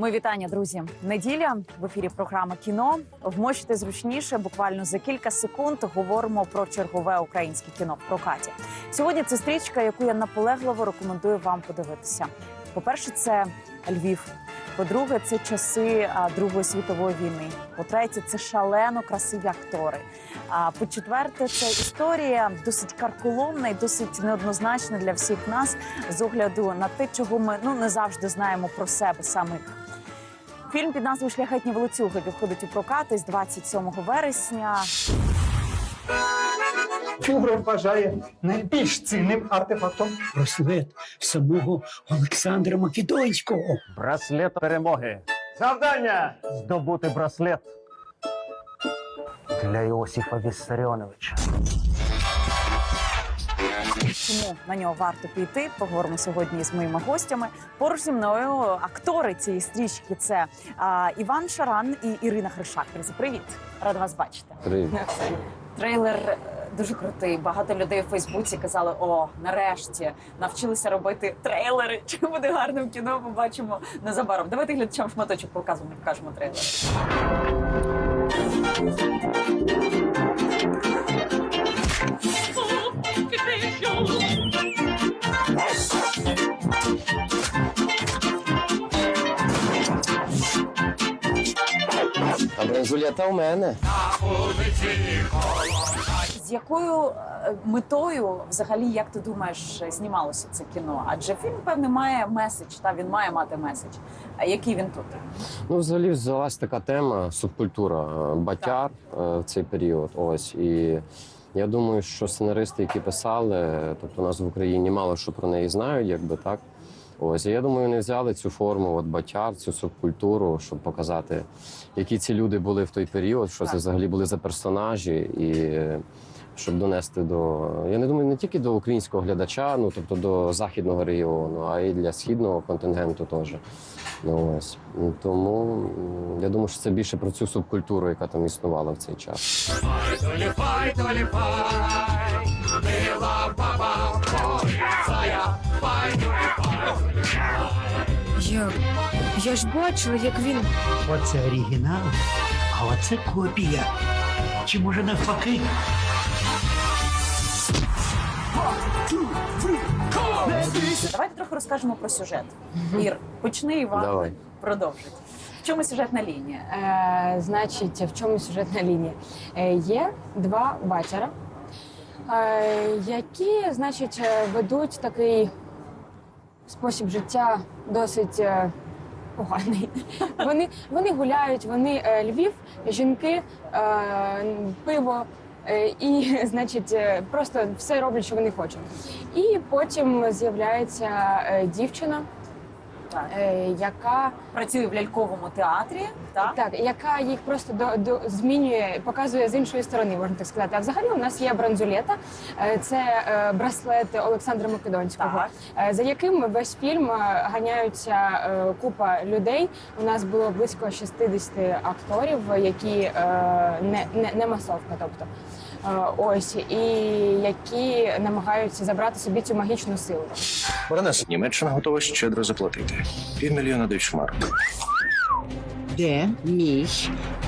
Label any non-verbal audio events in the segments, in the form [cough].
Ми вітання, друзі. Неділя в ефірі програма кіно. Вмочте зручніше. Буквально за кілька секунд говоримо про чергове українське кіно в прокаті. Сьогодні це стрічка, яку я наполегливо рекомендую вам подивитися. По-перше, це Львів. По-друге, це часи Другої світової війни. По-третє, це шалено красиві актори. А по-четверте, це історія досить карколомна і досить неоднозначна для всіх нас з огляду на те, чого ми ну не завжди знаємо про себе самих. Фільм під назвою Шляхетні волоцюги виходить у прокати з 27 вересня. Фігур вважає найбільш цінним артефактом. браслет самого Олександра Македонського. Браслет перемоги. Завдання здобути браслет для Іосифа Віссаріоновича. Чому на нього варто піти? Поговоримо сьогодні з моїми гостями. Поруч зі мною актори цієї стрічки це а, Іван Шаран і Ірина Хришак. Привіт! Рада вас бачити. Привіт. Трейлер е, дуже крутий. Багато людей у Фейсбуці казали: о, нарешті навчилися робити трейлери. [laughs] Чи буде гарним кіно? Побачимо незабаром. Давайте глядачам шматочок показуємо, покажемо трейлер. А бронзулета у мене. З якою е, метою, взагалі, як ти думаєш, знімалося це кіно? Адже фільм, певне, має меседж, та він має мати меседж. А який він тут? Ну, взагалі взялась така тема субкультура е, батяр е, в цей період. Ось і я думаю, що сценаристи, які писали, тобто у нас в Україні мало що про неї знають, якби так. Ось я думаю, вони взяли цю форму от батяр, цю субкультуру, щоб показати, які ці люди були в той період, що це взагалі були за персонажі, і щоб донести до я не думаю, не тільки до українського глядача, ну тобто до західного регіону, а й для східного контингенту теж. Ну ось тому я думаю, що це більше про цю субкультуру, яка там існувала в цей час. Я, я ж бачила, як він. Оце оригінал, а оце копія. Чи може навпаки? Давайте трохи розкажемо про сюжет. Ір, почни Іван, Давай. продовжить. В чому сюжетна лінія? Е, значить, в чому сюжетна лінія? Е, є два батяра, е, які, значить, е, ведуть такий спосіб життя досить е, поганий. Вони, вони гуляють, вони е, Львів, жінки, е, пиво. Е, І, [laughs] значить, е, просто все роблять, що вони хочуть. І потім з'являється е, дівчина, Так. яка Працює в ляльковому театрі, так? так, яка їх просто до, до змінює, показує з іншої сторони, можна так сказати. А взагалі у нас є бранзулета, Е, це е, браслет Олександра Македонського, Так. е, за яким весь фільм ганяються купа людей. У нас було близько 60 акторів, які не, не, не масовка, тобто. Ось і які намагаються забрати собі цю магічну силу. Баронеса, Німеччина готова щедро заплатити. Півмільйона дойчмарок. Де мій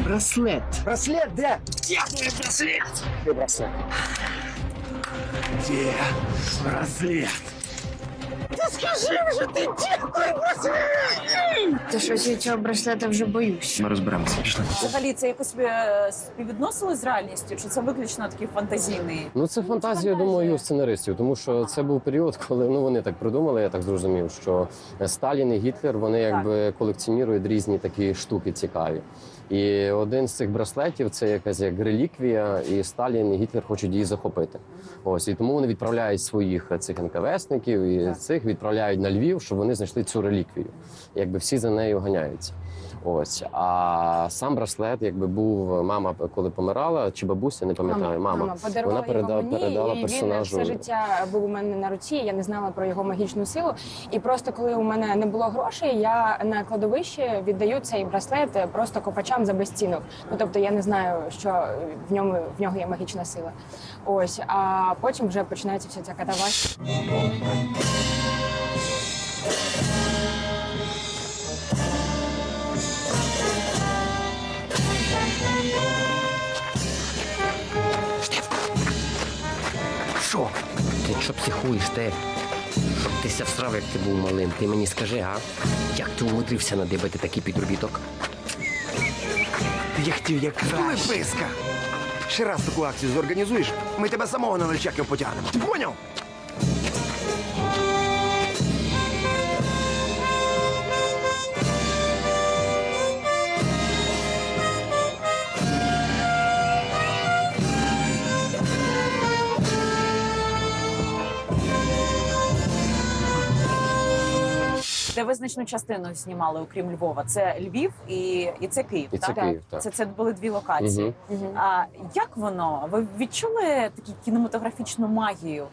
браслет? Браслет де? Де браслет? Де браслет? Де браслет? Та щось я цього браслета вже боюсь. Ми розберемося. Пішли. Взагалі це якось е, співвідносили з реальністю, чи це виключно такий фантазійний? Ну це фантазія, я думаю, сценаристів, тому що це був період, коли ну вони так придумали. Я так зрозумів, що Сталін і Гітлер вони якби колекціонують різні такі штуки цікаві. І один з цих браслетів це якась як реліквія, і Сталін і Гітлер хочуть її захопити. Ось і тому вони відправляють своїх цих НКВСників і цих відправляють на Львів, щоб вони знайшли цю реліквію. Якби всі за нею ганяються. Ось а сам браслет, якби був мама, коли помирала, чи бабуся, не пам'ятаю, мама. подарувала Вона переда- його мені, передала і персонажу. Він все життя був у мене на руці. Я не знала про його магічну силу. І просто коли у мене не було грошей, я на кладовище віддаю цей браслет просто копачам за безцінок. Ну тобто я не знаю, що в ньому в нього є магічна сила. Ось, а потім вже починається вся ця катавась. Що? Ти що психуєш, ти? Щоб ти ся всрав, як ти був малим. Ти мені скажи, а? Як ти умудрився надибати такий підробіток? Я хотів як краще. писка! Ще раз таку акцію зорганізуєш, ми тебе самого на нальчаків потягнемо. Ти поняв? Де визначну частину знімали, окрім Львова? Це Львів і, і це Київ. І це так? Київ, так. Це, це були дві локації. Угу. А як воно? Ви відчули таку кінематографічну магію?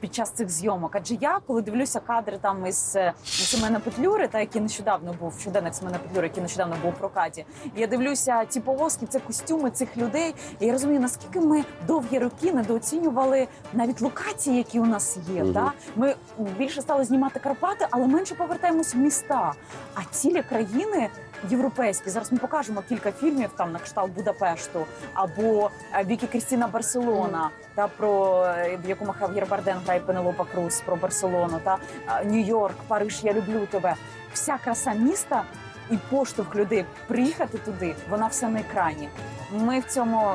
Під час цих зйомок, адже я, коли дивлюся кадри там із е, Семена Петлюри, та який нещодавно був щоденник Семена Петлюри, який нещодавно був у прокаті. Я дивлюся ці полоски, це костюми цих людей. І я розумію, наскільки ми довгі роки недооцінювали навіть локації, які у нас є. Мгм. Та ми більше стали знімати Карпати, але менше повертаємось в міста. А цілі країни європейські. Зараз ми покажемо кілька фільмів там на кшталт Будапешту або е, Вікі Крістіна Барселона, та про е, в Хав'єр Барден грає Пенелопа Круз про Барселону, та е, Нью-Йорк, Париж, я люблю тебе. Вся краса міста і поштовх людей приїхати туди, вона все на екрані. Ми в цьому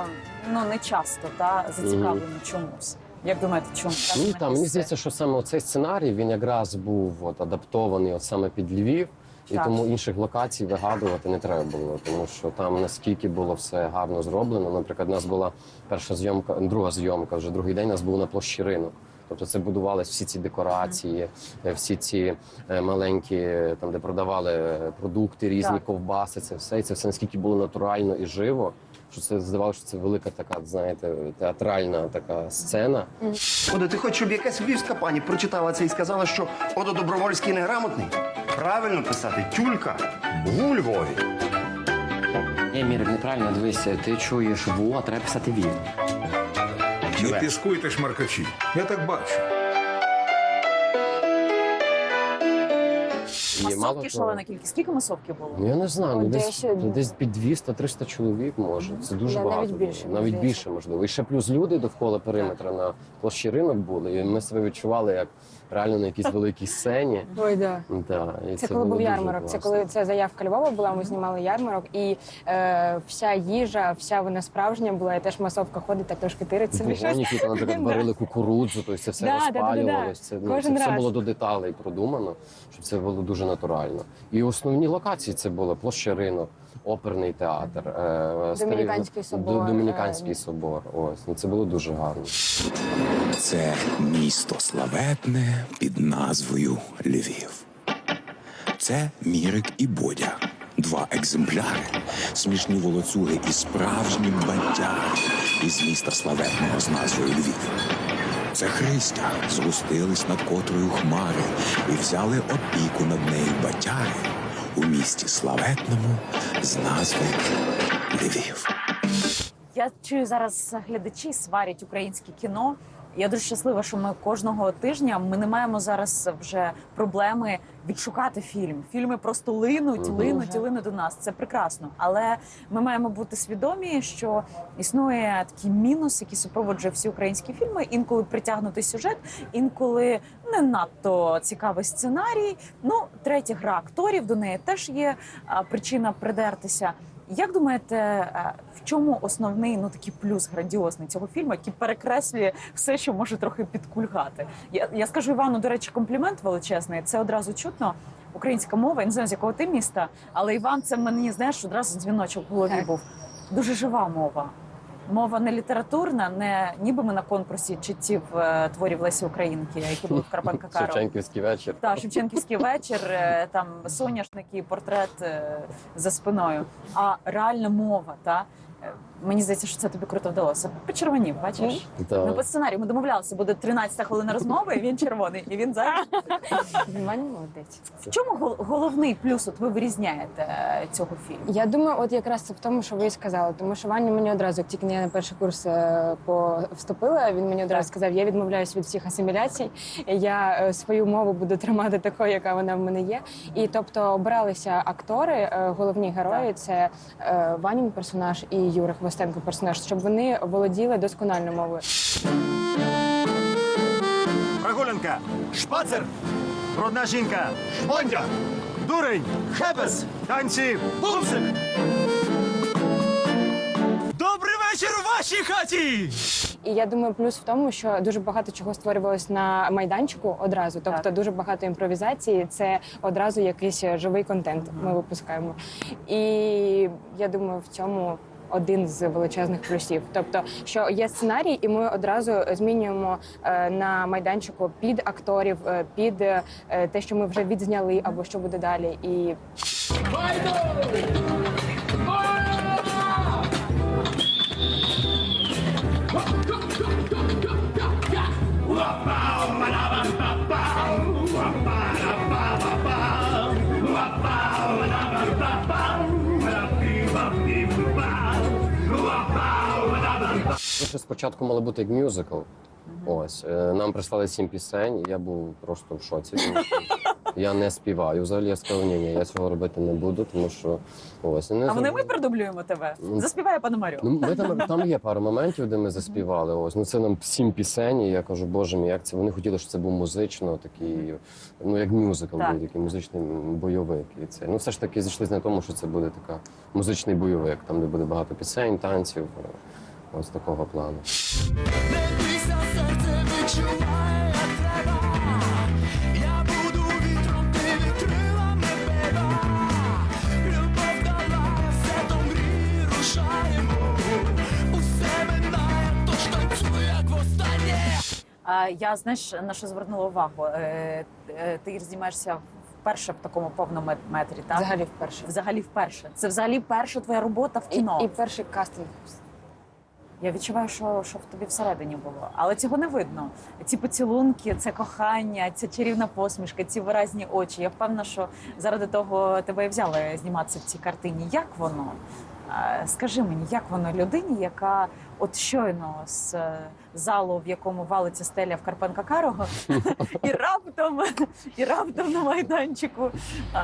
ну не часто та зацікавлені чомусь. Як думаєте, чому Ну там мені здається, що саме цей сценарій він якраз був от, адаптований от саме під Львів. І Так. тому інших локацій вигадувати не треба було, тому що там наскільки було все гарно зроблено. Наприклад, у нас була перша зйомка, друга зйомка, вже другий день у нас був на площі ринок. Тобто це будувались всі ці декорації, е, всі ці е, маленькі, е, там де продавали продукти, різні Так. ковбаси. Це все і це все наскільки було натурально і живо. Що це здавалося, що це велика така, знаєте, театральна така сцена. Ода, ти хочеш, щоб якась львівська пані прочитала це і сказала, що Одо Добровольський неграмотний? Правильно писати тюлька у Львові. Ні, Мірик, неправильно дивися. Ти чуєш «во», а треба писати «він». Не піскуйте шмаркачі. Я так бачу. Масовки того- шалена кількість. Скільки масовки було? Ну я не знаю, ну Ой, десь, десь під 200-300 чоловік може. Це дуже Да, багато. навіть більше, було. мені навіть більше можливо. І ще плюс люди довкола периметра на площі ринок були. І ми себе відчували як реально на якійсь великій сцені. Ой, да. Да, і Це, це коли було був дуже ярмарок. Це класно. коли це заявка Львова була. Ми знімали ярмарок, і е, вся їжа, вся вона справжня була. І теж масовка ходить, так трошки тирить собі щось. Там, наприклад, [laughs] Да. варили кукурудзу, тобто це все Да, да, да, да, да. розпалювалось. Це, ну, це Кожен все раз. було до деталей продумано, щоб це було дуже натурально. І основні локації це було площа ринок, оперний театр, е, старий- Домініканський собор, Д- Домініканський е, собор. Ось ну це було дуже гарно. Це місто славетне під назвою Львів. Це Мірик і Бодя. Два екземпляри, смішні волоцюги і справжні бадяри із міста славетного з назвою Львів. Це Христя згустились над котрою хмари і взяли опіку над нею батяри у місті славетному з назви Львів. Я чую зараз глядачі сварять українське кіно. Я дуже щаслива, що ми кожного тижня ми не маємо зараз вже проблеми відшукати фільм. Фільми просто линуть, линуть і линуть до нас. Це прекрасно. Але ми маємо бути свідомі, що існує такий мінус, який супроводжує всі українські фільми. Інколи притягнутий сюжет, інколи не надто цікавий сценарій. Ну, третя гра акторів до неї теж є причина придертися. Як думаєте, е, в чому основний ну такий плюс грандіозний цього фільму, який перекреслює все, що може трохи підкульгати? Я, я скажу Івану, до речі, комплімент величезний. Це одразу чутно. Українська мова, я не знаю, з якого ти міста, але Іван, це мені знаєш, одразу дзвіночок в голові Так. був. Дуже жива мова. Мова не літературна, не ніби ми на конкурсі читів е, творів Лесі Українки, які були в Карпенка Каро. Шевченківський вечір. Та Шевченківський вечір, е, там соняшники, портрет е, за спиною. А реальна мова, та мені здається, що це тобі круто вдалося. Почервонів, бачиш? Да. Ну, по сценарію ми домовлялися, буде 13 хвилина розмови, і він червоний. І він зараз. Ваня молодець. В чому гол- головний плюс? От ви вирізняєте е, цього фільму? Я думаю, от якраз це в тому, що ви і сказали. Тому що Ваня мені одразу, як тільки я на перший курс е, по вступила, він мені одразу Так. сказав: я відмовляюсь від всіх асиміляцій. Я е, свою мову буду тримати такою, яка вона в мене є. І тобто обралися актори, е, головні герої це е, Ванін персонаж і Юра Хвостенко персонаж, щоб вони володіли досконально мовою. жінка, шпацер, брудна жінка, шмондя, дурень, хебес, танці, бумсик. Добрий вечір у вашій хаті! І я думаю, плюс в тому, що дуже багато чого створювалось на майданчику одразу. Тобто дуже багато імпровізації. Це одразу якийсь живий контент. Ми випускаємо. І я думаю, в цьому. Один з величезних плюсів, тобто, що є сценарій, і ми одразу змінюємо е, на майданчику під акторів, е, під е, те, що ми вже відзняли, або що буде далі. І ще спочатку мали бути як мюзикл. Ось е, нам прислали сім пісень, і я був просто в шоці. Тому що я не співаю. Взагалі я сказав, ні, ні, я цього робити не буду, тому що ось і не А вони ми продублюємо тебе. Ну, Заспіває Пономарьов. Ну, ми там, там є пару моментів, де ми заспівали. Ось ну це нам сім пісень. І я кажу, боже мій, як це? Вони хотіли, щоб це був музично, такий, ну як мюзикл, Так. був такий музичний бойовик. І це ну все ж таки зійшлися на тому, що це буде така музичний бойовик, там де буде багато пісень, танців. е, Ось такого плану. А, я знаєш на що звернула увагу. Е, е, ти знімаєшся вперше в такому повному метрі, так? взагалі вперше. Взагалі вперше. Це взагалі перша твоя робота в І, кіно. і перший кастинг. Я відчуваю, що, що в тобі всередині було, але цього не видно. Ці поцілунки, це кохання, ця чарівна посмішка, ці виразні очі. Я впевнена, що заради того тебе і взяли зніматися в цій картині. Як воно? Е, Скажи мені, як воно людині, яка от щойно з е, залу, в якому валиться стеля в Карпенка Карого, і раптом, і раптом на майданчику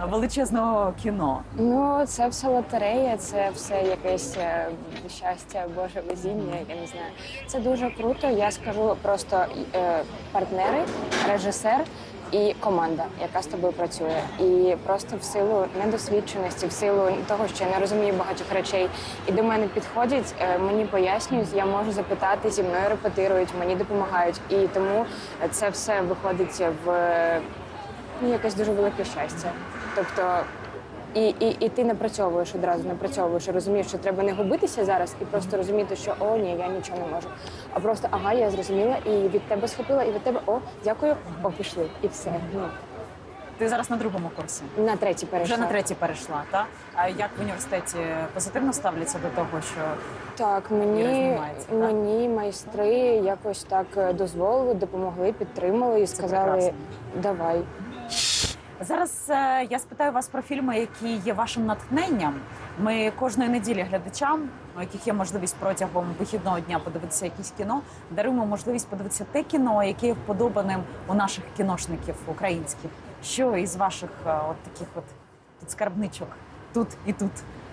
величезного кіно. Ну, це все лотерея, це все якесь е, щастя, Боже везіння, я не знаю. Це дуже круто. Я скажу просто е, партнери, режисер і команда, яка з тобою працює. І просто в силу недосвідченості, в силу того, що я не розумію багатьох речей, і до мене підходять, е, мені пояснюють, я можу запитати, зі мною репетирують, мені допомагають. І тому це все виходить в ну, якесь дуже велике щастя. Тобто і, і, і ти напрацьовуєш одразу, напрацьовуєш, розумієш, що треба не губитися зараз і просто розуміти, що о, ні, я нічого не можу. А просто ага, я зрозуміла, і від тебе схопила, і від тебе о, дякую, о, пішли. І все. Ну Ти зараз на другому курсі. на третій перейшла. Вже на третій перейшла, так? А як в університеті позитивно ставляться до того, що Так, мені, так? мені майстри якось так е, дозволили, допомогли, підтримали і сказали, прекрасно. давай. Зараз е, я спитаю вас про фільми, які є вашим натхненням. Ми кожної неділі глядачам, у яких є можливість протягом вихідного дня подивитися якісь кіно, даруємо можливість подивитися те кіно, яке є вподобаним у наших кіношників українських. Що із ваших е, от таких от тут скарбничок, тут і тут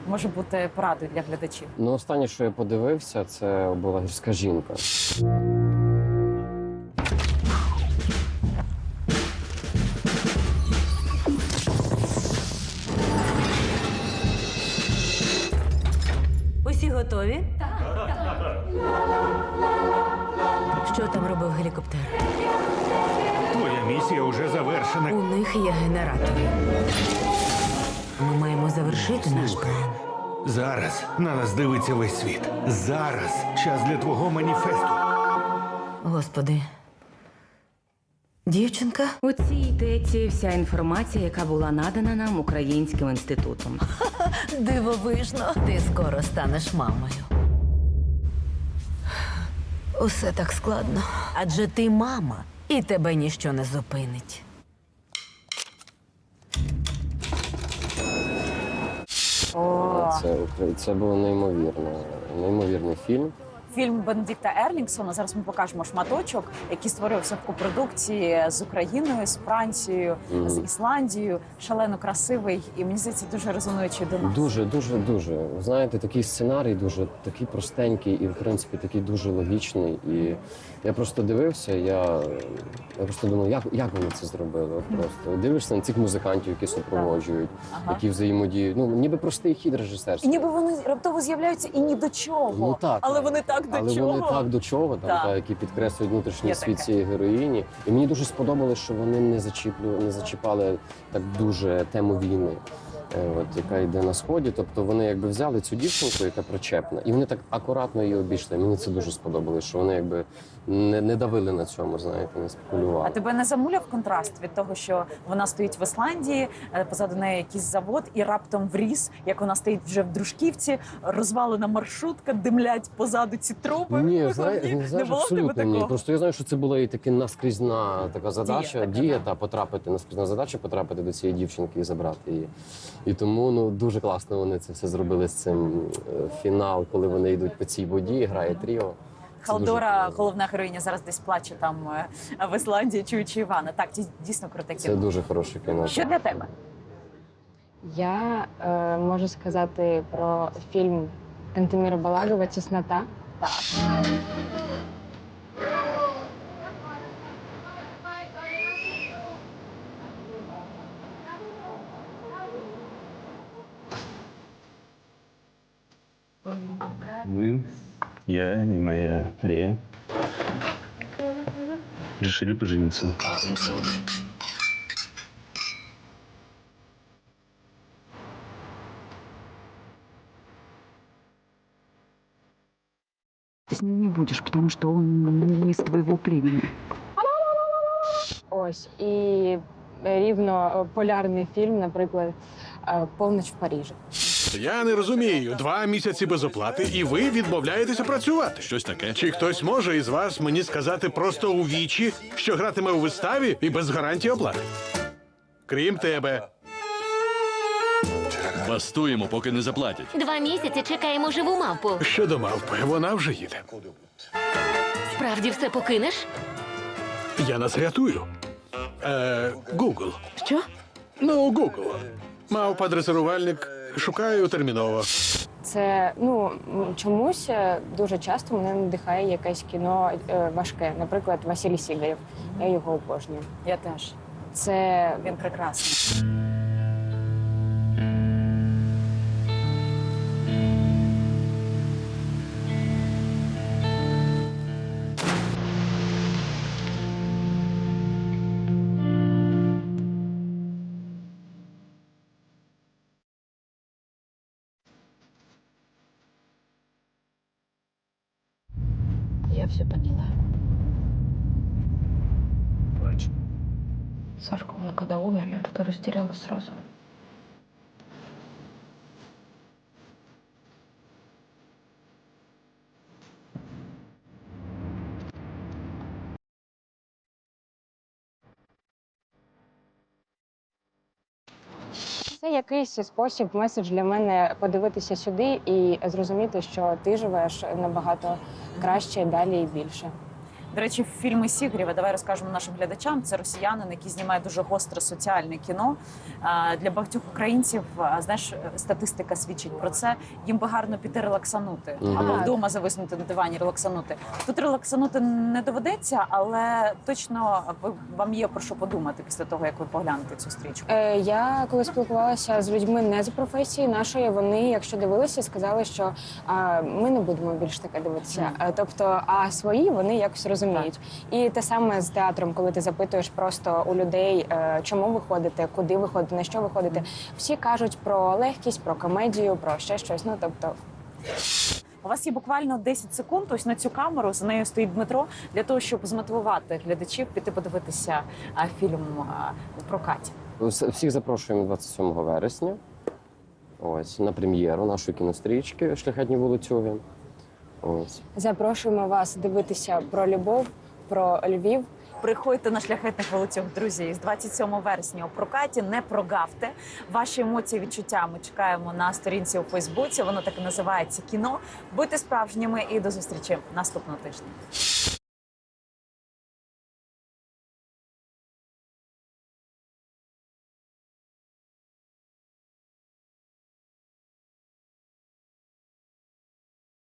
може бути порадою для глядачів. Ну, останнє, що я подивився, це була гірська жінка. Них. Ми маємо завершити наш план. Зараз на нас дивиться весь світ. Зараз час для твого маніфесту. Господи. Дівчинка? У цій йдеться вся інформація, яка була надана нам Українським інститутом. [laughs] Дивовижно. Ти скоро станеш мамою. Усе так складно. Адже ти мама, і тебе ніщо не зупинить. Це, це було неймовірно, неймовірний фільм. Фільм Бенедикта Ерлінгсона. Зараз ми покажемо шматочок, який створився в копродукції з Україною, з Францією, Мгм. з Ісландією. Шалено красивий і мені здається дуже резонуючий до нас. Дуже, дуже, дуже. Знаєте, такий сценарій дуже такий простенький і, в принципі, такий дуже логічний. І я просто дивився, я, я просто думав, як, як вони це зробили? От просто дивишся на цих музикантів, які супроводжують, Ага. які взаємодіють. Ну, ніби простий хід І режисерський. ніби вони раптово з'являються і ні до чого, Ну, так, але так. вони так до Але чого. вони так до чого, там, Так. та, які підкреслюють внутрішній Є світ таке. цієї героїні. І мені дуже сподобалось, що вони не зачіплю, не зачіпали так дуже тему війни. е, От яка йде на сході, тобто вони якби взяли цю дівчинку, яка причепна, і вони так акуратно її обійшли. Мені це дуже сподобалось, що вони якби не, не давили на цьому, знаєте, не А тебе не замуляв контраст від того, що вона стоїть в Ісландії, е, позаду неї якийсь завод, і раптом вріс, як вона стоїть вже в дружківці, розвалена маршрутка, димлять позаду ці трупи. Ні, знає, не не було тебе абсолютно ні. Просто я знаю, що це була і таки наскрізна така задача, така, дія, та потрапити наскрізна задача потрапити до цієї дівчинки і забрати її. І тому ну дуже класно вони це все зробили з цим е, фінал, коли вони йдуть по цій воді, грає тріо. Халдора, головна героїня, зараз десь плаче там е, в Ісландії, чуючи Івана. Так, ді- дійсно круте Це дуже хороше кіно. Що для тебе? Я е, можу сказати про фільм Кантеміра Балагова Тіснота. Мы, решили пожениться. Ты с ним не будешь, потому что он не из твоего племени. Ось і рівно е, полярний фільм, наприклад, е, Повніч в Парижі. Я не розумію. Два місяці без оплати, і ви відмовляєтеся працювати. Щось таке. Чи хтось може із вас мені сказати просто у вічі, що гратиме у виставі і без гарантії оплати? Крім тебе. Бастуємо, поки не заплатять. Два місяці чекаємо живу мавпу. Щодо мавпи, вона вже їде. Справді все покинеш? Я нас рятую. Е, Google. Що? Ну, Google. Мавпа дресирувальник. Шукаю терміново. Це ну чомусь е, дуже часто мене надихає якесь кіно е, важке. Наприклад, Василій Сігарєв. Я його обожнюю. Я теж. Це Він прекрасний. Сашка, он когда умер, я что-то растеряла сразу. Це якийсь спосіб, меседж для мене подивитися сюди і зрозуміти, що ти живеш набагато краще, далі і більше. До речі, фільми Сігрєва, давай розкажемо нашим глядачам. Це росіянин, який знімає дуже гостре соціальне кіно. Для багатьох українців, а, знаєш, статистика свідчить про це. Їм би гарно піти релаксанути або вдома зависнути на дивані, релаксанути. Тут релаксанути не доведеться, але точно вам є про що подумати після того, як ви поглянете цю стрічку. Е, я коли спілкувалася з людьми не з професії нашої, вони, якщо дивилися, сказали, що а, ми не будемо більш таке дивитися. Е, Тобто, а свої вони якось розуміють. І те саме з театром, коли ти запитуєш просто у людей, е, чому ви ходите, куди ви ходите, на що ви ходите. Всі кажуть про легкість, про комедію, про ще щось. Ну тобто, У вас є буквально 10 секунд. Ось на цю камеру за нею стоїть Дмитро для того, щоб змотивувати глядачів піти подивитися а, фільм а, у прокаті. Всіх запрошуємо 27 вересня. Ось на прем'єру нашої кінострічки Шляхетні вулицюги. Ось. запрошуємо вас дивитися про любов, про Львів Приходьте на шляхетних вулицях, друзі. З 27 вересня у прокаті. Не прогавте. Ваші емоції, відчуття ми чекаємо на сторінці у Фейсбуці. Воно так і називається кіно. Будьте справжніми і до зустрічі наступного тижня.